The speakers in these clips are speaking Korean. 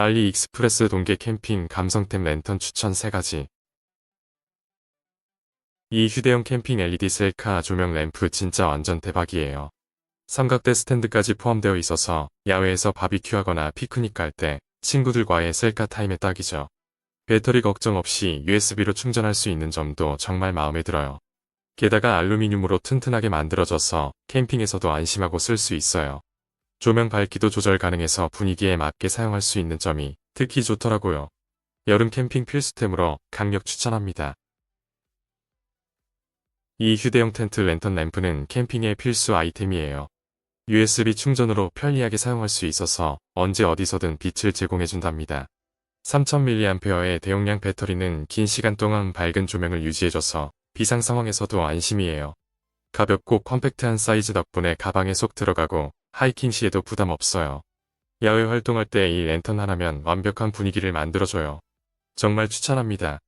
알리 익스프레스 동계 캠핑 감성템 랜턴 추천 3가지. 이 휴대용 캠핑 LED 셀카 조명 램프 진짜 완전 대박이에요. 삼각대 스탠드까지 포함되어 있어서 야외에서 바비큐 하거나 피크닉 갈 때 친구들과의 셀카 타임에 딱이죠. 배터리 걱정 없이 USB로 충전할 수 있는 점도 정말 마음에 들어요. 게다가 알루미늄으로 튼튼하게 만들어져서 캠핑에서도 안심하고 쓸 수 있어요. 조명 밝기도 조절 가능해서 분위기에 맞게 사용할 수 있는 점이 특히 좋더라고요. 여름 캠핑 필수템으로 강력 추천합니다. 이 휴대용 텐트 랜턴 램프는 캠핑의 필수 아이템이에요. USB 충전으로 편리하게 사용할 수 있어서 언제 어디서든 빛을 제공해준답니다. 3000mAh의 대용량 배터리는 긴 시간 동안 밝은 조명을 유지해줘서 비상 상황에서도 안심이에요. 가볍고 컴팩트한 사이즈 덕분에 가방에 쏙 들어가고 하이킹 시에도 부담 없어요. 야외 활동할 때 이 랜턴 하나면 완벽한 분위기를 만들어줘요. 정말 추천합니다.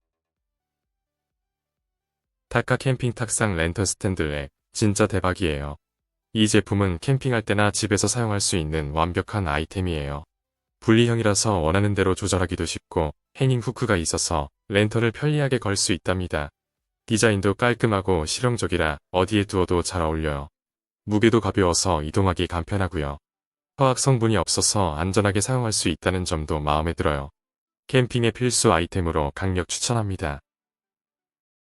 타카 캠핑 탁상 랜턴 스탠드 렉 진짜 대박이에요. 이 제품은 캠핑할 때나 집에서 사용할 수 있는 완벽한 아이템이에요. 분리형이라서 원하는 대로 조절하기도 쉽고 해닝 후크가 있어서 랜턴을 편리하게 걸 수 있답니다. 디자인도 깔끔하고 실용적이라 어디에 두어도 잘 어울려요. 무게도 가벼워서 이동하기 간편하고요. 화학 성분이 없어서 안전하게 사용할 수 있다는 점도 마음에 들어요. 캠핑의 필수 아이템으로 강력 추천합니다.